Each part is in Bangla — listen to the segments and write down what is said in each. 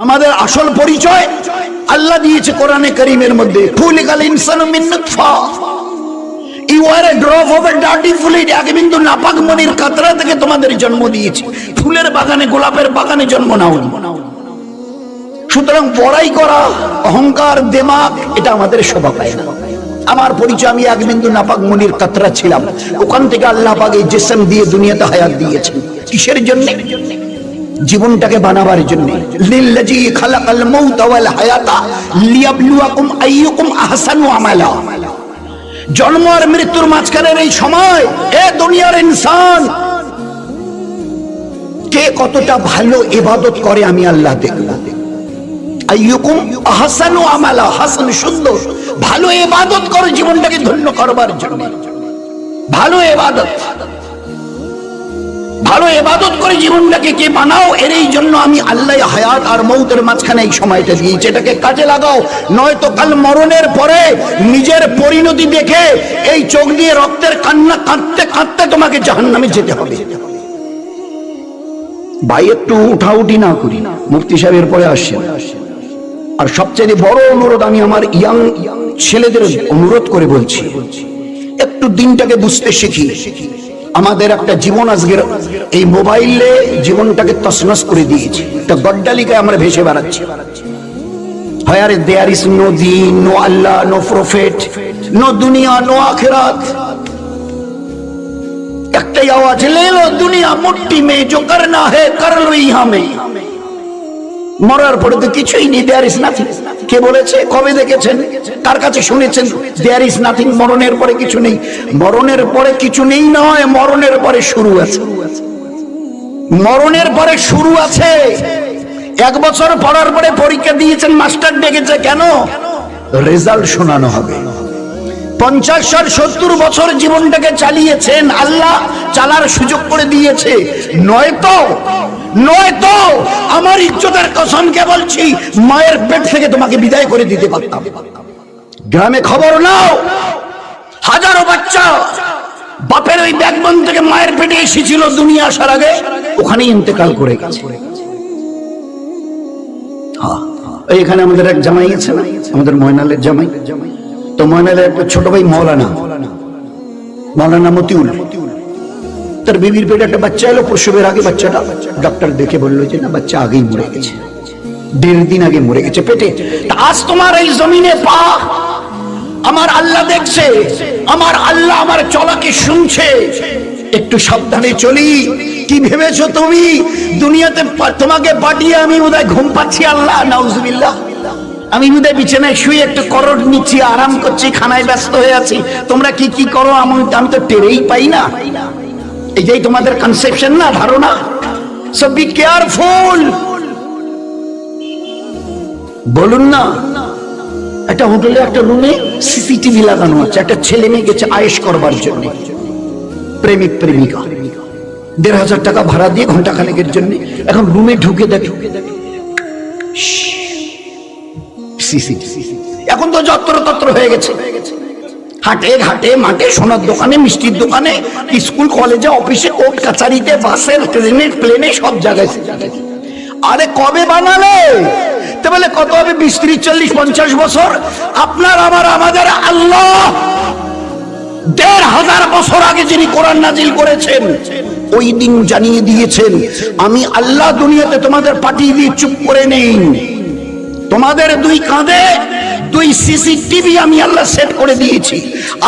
আমাদের আসল পরিচয় আল্লাহ দিয়েছে কোরআনে করিমের মধ্যে। দিয়েছি। সুতরাং করা, অহংকার এটা আমাদের আমার পরিচয়, আমি এক বিন্দু নাপাক মনির কাতরা ছিলাম। ওখান থেকে আল্লাহ এই জিসম দিয়ে দুনিয়াতে হায়াত দিয়েছেন। কিসের জন্য? জীবনটাকে বানাবার জন্য। খালাকাল ওয়াল হায়াতা লিয়াবলুয়াকুম আইয়ুকুম আহসানু আমালা। জন্ম আর মৃত্যুর মাঝখানের এই সময়, এ দুনিয়ার ইনসান! কে কতটা ভালো ইবাদত করে আমি আল্লাহ আইয়ুকুম আহসানু আমালা, হাসান সুন্দর। ভালো ইবাদত করে জীবনটাকে ধন্য করবার জন্য। ভালো ইবাদত। ভালো এবাদত করে জীবনটাকে কে বানাও? এর এই জন্য আমি আল্লাহ হায়াত আর মৌতের মাঝখানে এই সময়টা দিয়েছি। এটাকে কাজে লাগাও। নয়তো কাল মরণের পরে নিজের পরিণতি দেখে এই চোখ দিয়ে রক্তের কান্না কাঁদতে কাঁদতে তোমাকে জাহান্নামে যেতে হবে। ভাই, একটু উঠাউটি না করি। মুফতি সাহেবের পরে আসছে আর সবচেয়ে বড় অনুরোধ আমি আমার ইয়াং ছেলেদের অনুরোধ করে বলছি। একটু দিনটাকে বুঝতে শিখি। আমাদের একটা জীবন আজকের এই মোবাইলে জীবনটাকে তসনস করে দিয়েছে। একটা গড্ডালিকে আমরা ভেসে বেড়াচ্ছি। হয় আরে দেয়ার ইস নো দিন no Allah no prophet no দুনিয়া নো আখেরাত। একটাই আওয়াজ লে লো দুনিয়া মুট্টি মে জো করনা হে, কর লো ইহা মে। মরার পরে তো কিছুই নেই দেয়ার ইস নাথিং কে বলেছে? কবে দেখেছেন? তার কাছে শুনেছেন? দেয়ার ইস নাথিং মরণের পরে কিছু নেই। মরণের পরে কিছু নেই নয়, মরণের পরে শুরু আছে। মরণের পরে শুরু আছে। এক বছর পড়ার পরে পরীক্ষা দিয়েছেন, মাস্টার ডেকেছে, কেন? রেজাল্ট শোনানো হবে। পঞ্চাশ ষাট সত্তর বছর জীবনটাকে চালিয়েছেন আল্লাহ চালার সুযোগ করে দিয়েছে। নয়তো নয়তো আমার ইজ্জতের কসমকে বলছি মায়ের পেট থেকে তোমাকে বিদায় করে দিতে পারতাম। গ্রামে খবর নাও হাজারো বাচ্চা বাপের ওই ব্যাগবন থেকে মায়ের পেটে এসেছিল দুনিয়া আসার আগে ওখানেই ইন্তেকাল করে গেছে। হ্যাঁ, এখানে আমাদের এক জামাই আছে না? আমাদের ময়নালের জামাই জামাই। তো ময়নালের একটা ছোট ভাই মৌলানা মৌলানা মতিউল। তার বিবির পেটে একটা বাচ্চা এলো, প্রসবের আগে বাচ্চাটা ডক্টর দেখে বলল যে না, বাচ্চা আগেই মরে গেছে। দেড় দিন আগে মরে গেছে পেটে। আজ তোমার এই জমিনে পা, আমার আল্লাহ দেখছে, আমার আল্লাহ আমার চলাকে শুনছে। একটু সাবধানে চলি, কি ভেবেছো তুমি? দুনিয়াতে তোমাকে পাঠিয়ে আমি বোধহয় ঘুম পাচ্ছি, আল্লাহ, নাউজুবিল্লাহ। আমি বোধহয় বিছানায় শুয়ে একটু করট নিচ্ছি, আরাম করছি, খানায় ব্যস্ত হয়ে আছি। তোমরা কি কি করো, আমি আমি তো টেরেই পাই না। এই যে তোমাদের কনসেপশন না, ধারণা? সো বি কেয়ারফুল বলুন না, একটা হোটেলে একটা রুমে সিসিটিভি লাগানো আছে, একটা ছেলে মেয়ে গেছে আয়েশ করবার জন্য। প্রেমিক, প্রেমিকা। দেড় হাজার টাকা ভাড়া দিয়ে ঘণ্টা খানেকের জন্য। এখন রুমে ঢুকে দেখে ঢুকে দেখে। এখন তো যত্র তত্র হয়ে গেছে। হাটে ঘাটে মাঠে সোনার দোকানে, মিষ্টির দোকানে, স্কুল, কলেজে, অফিসে, কোর্ট, কাছারিতে বাসে ট্রেনে, প্লেনে, সব জায়গায় আরে কবে বানালে? তো বলে কত হবে? বিশ, ত্রিশ, চল্লিশ, পঞ্চাশ বছর? আপনার, আমার, আমাদের আল্লাহ দেড় হাজার বছর আগে যিনি কোরআন নাজিল করেছেন, ওই দিন জানিয়ে দিয়েছেন, আমি আল্লাহ দুনিয়াতে তোমাদের পাঠিয়ে দিয়ে চুপ করে নেই। তোমাদের দুই কাঁধে দুই সিসিটিভি আমি আল্লাহ সেট করে দিয়েছি।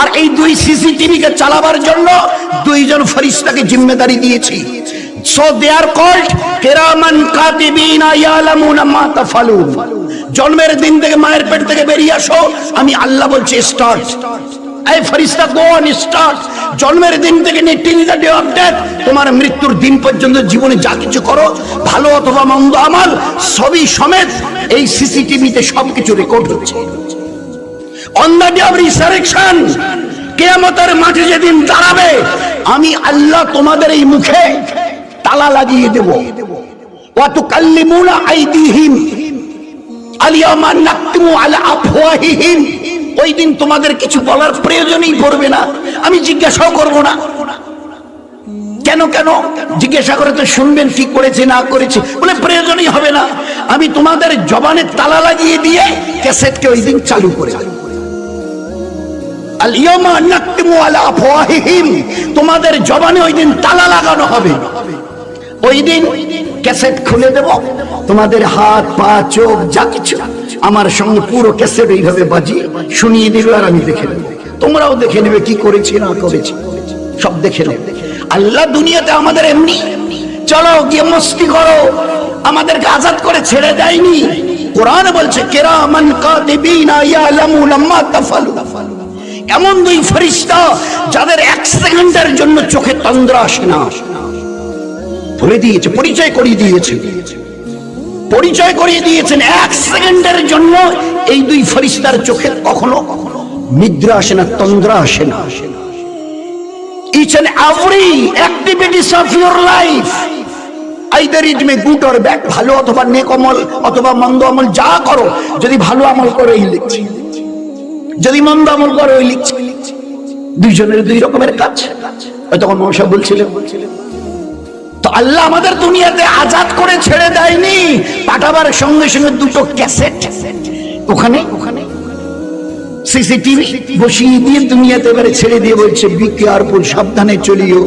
আর এই দুই সিসিটিভিকে চালাবার জন্য দুইজন ফরিস্তাকে জিম্মেদারি দিয়েছি। সো দে আর কল্ড কিরামান কাতিবিনা ইয়ালামুনা মা তাফালুন। জন্মের দিন থেকে মায়ের পেট থেকে বেরিয়ে আসো, আমি আল্লাহ বলছি স্টার্ট এই ফরিস্তা গো স্টার্ট জন্মের দিন থেকে তোমার মৃত্যুর দিন পর্যন্ত জীবনে যা কিছু করো, ভালো অথবা মন্দ আমাল সবই সমেত এই সিসিটিভিতে সবকিছু রেকর্ড হচ্ছে। অন কেয়ামতের মাঠে যেদিন দাঁড়াবে, আমি আল্লাহ তোমাদের এই মুখে তালা লাগিয়ে দেব। ওয়াতু কাল্লিমুনা আইদিহিম আলিয়ামা নাকতিমু আফওয়াহিহিম। ওই দিন তোমাদের কিছু বলার প্রয়োজনই পড়বে না। আমি জিজ্ঞাসাও করব না। কেন কেন? জিজ্ঞাসা করে তো শুনবেন কি করেছে, না করেছে। বলে প্রয়োজনই হবে না। আমি তোমাদের জবানে তালা লাগিয়ে দিয়ে ক্যাসেটকে ওই দিন চালু করে তোমাদের জবানে ওই দিন তালা লাগানো হবে। ওই দিন ক্যাসেট খুলে দেব। তোমাদের হাত, পা, চোখ, যা কিছু। আমার সঙ্গে পুরো ক্যাসেট এইভাবে বাজিয়ে শুনিয়ে দিবে আর আমি দেখে নেব তোমরাও দেখে নেবে কি করেছি না করেছি। সব দেখে নেবে আল্লাহ দুনিয়াতে আমাদের এমনি। চলো গিয়ে মস্তি করো। আমাদেরকে আজাদ করে ছেড়ে দেয়নি। কোরআন বলছে, কেরামান কাতিবিনা ইয়ালামুনা মা তাফালু। এমন দুই ফেরেশতা যাদের এক সেকেন্ডের জন্য চোখে তন্দ্রা আসে না। বলে দিয়েছে, পরিচয় করিয়ে দিয়েছে। পরিচয় করিয়ে দিয়েছেন এক সেকেন্ডের জন্য। এই দুই ফরিস্তার চোখে কখনো নিদ্রা আসে না, তন্দ্রা আসে না। ইট মে ভালো অথবা অথবা মন্দ যা করো, যদি ভালো আমল লিখছি। যদি মন্দ আমল করো ওই দুইজনের দুই রকমের কাজ। তখন মশা বলছিলেন আল্লাহ আমাদের দুনিয়াতে আজাদ করে ছেড়ে দেয়নি। পাঠাবার সঙ্গে সঙ্গে দুটো ক্যাসেট ওখানে ওখানে সিসিটিভি বসিয়ে দিয়ে দুনিয়াতে এবারে ছেড়ে দিয়ে বলছে, বি কেয়ারফুল সাবধানে চলিও।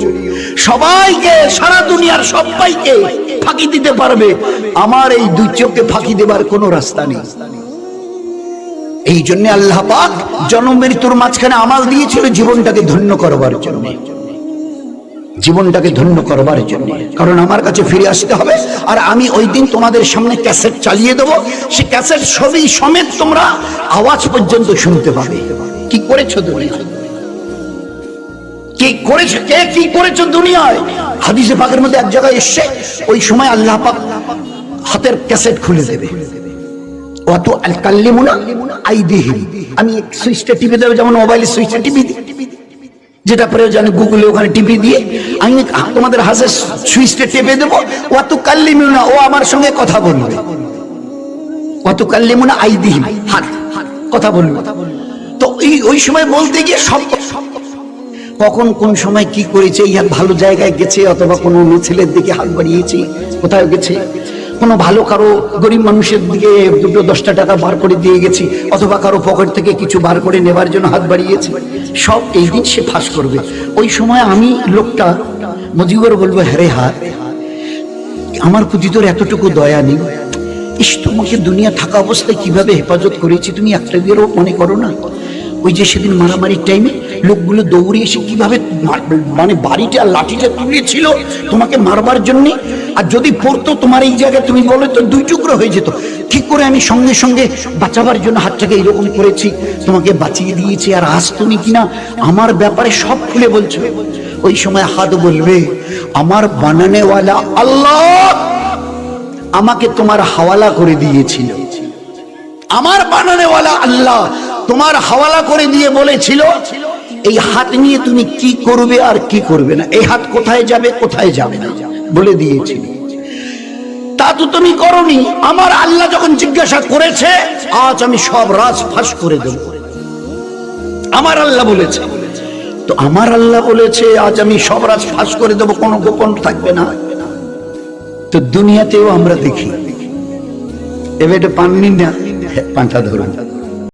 সবাইকে, সারা দুনিয়ার সবাইকে ফাঁকি দিতে পারবে। আমার এই দুই চোখকে ফাঁকি দেবার কোনো রাস্তা নেই। এই জন্য আল্লাহ পাক জন্ম মাঝখানে আমাল দিয়েছিল জীবনটাকে ধন্য করবার জন্য। জীবনটাকে ধন্য করবার জন্য। কারণ আমার কাছে ফিরে আসতে হবে, আর আমি ওই দিন তোমাদের সামনে ক্যাসেট চালিয়ে দেব। সে ক্যাসেট ছবি সমেত তোমরা আওয়াজ পর্যন্ত শুনতে পাবে। কি করেছ দুনিয়ায়? কি করেছ? কে কি করেছ দুনিয়ায়? হাদিসে পাকের মধ্যে এক জায়গায় এসছে, ওই সময় আল্লাহ পাক হাতের ক্যাসেট খুলে দেবে। অত আল কাল্লিমুনা আইদিহিম। আমি সুইচটা টিপে দেবো, যেমন মোবাইলের সুইচটা টিপে দিই। যেটা প্রয়োজন গুগলে ওখানে টিপে দিয়ে, আমি তোমাদের হাসে সুইচটা টেপে দেবো। অত কাল্লিমুনা ও আমার সঙ্গে কথা বলবে। অত কাল্লিমুনা আইদিহিম, হাত কথা বলবে। তো এই, ওই সময় বলতে গিয়ে সব কখন কোন সময় কি করেছে এই ভালো জায়গায় গেছে, অথবা কোনো মেয়ে ছেলের দিকে হাত বাড়িয়েছে, কোথায় গেছে? কোনো ভালো কারও গরিব মানুষের দিকে দুটো দশটা টাকা বার করে দিয়ে গেছি, অথবা কারও পকেট থেকে কিছু বার করে নেবার জন্য হাত বাড়িয়েছে। সব এই দিন সে ফাঁস করবে। ওই সময় আমি লোকটা মজিবর বলব, হ্যারে হাত আমার প্রতি তোর এতটুকু দয়া নেই। ইস, তোমাকে দুনিয়া থাকা অবস্থায় কীভাবে হেফাজত করেছি তুমি একটা বিয়েরও মনে করো না? ওই যে সেদিন মারামারির টাইমে লোকগুলো দৌড়ে এসে কীভাবে মানে বাড়িটা, লাঠিটা তুলেছিল তোমাকে মারবার জন্য? আর যদি পড়তো তোমার এই জায়গায় তুমি বলে তো দুই টুকরো হয়ে যেত। ঠিক করে আমি সঙ্গে সঙ্গে বাঁচাবার জন্য হাতটাকে এরকম করেছি। তোমাকে বাঁচিয়ে দিয়েছি আর আজ তুমি কিনা আমার ব্যাপারে সব খুলে বলছো। ওই সময় হাত বলবে, আমার বানানেওয়ালা আল্লাহ আমাকে তোমার হাওয়ালা করে দিয়েছিল। আমার বানানেওয়ালা আল্লাহ তোমার হাওয়ালা করে দিয়ে বলেছিল, এই হাত নিয়ে তুমি কি করবে আর কি করবে না? এই হাত কোথায় যাবে কোথায় যাবে না? বলে দিয়েছিল তা তো তুমি করনি। আমার আল্লাহ যখন জিজ্ঞাসা করেছে আজ আমি সব রাজ ফাঁস করে দেব। আমার আল্লাহ বলেছে। তো আমার আল্লাহ বলেছে আজ আমি সব রাজ ফাঁস করে দেব কোনো গোপন থাকবে না। তো দুনিয়াতেও আমরা দেখি। এবার এটা পাননি না? হ্যাঁ, ধরুন।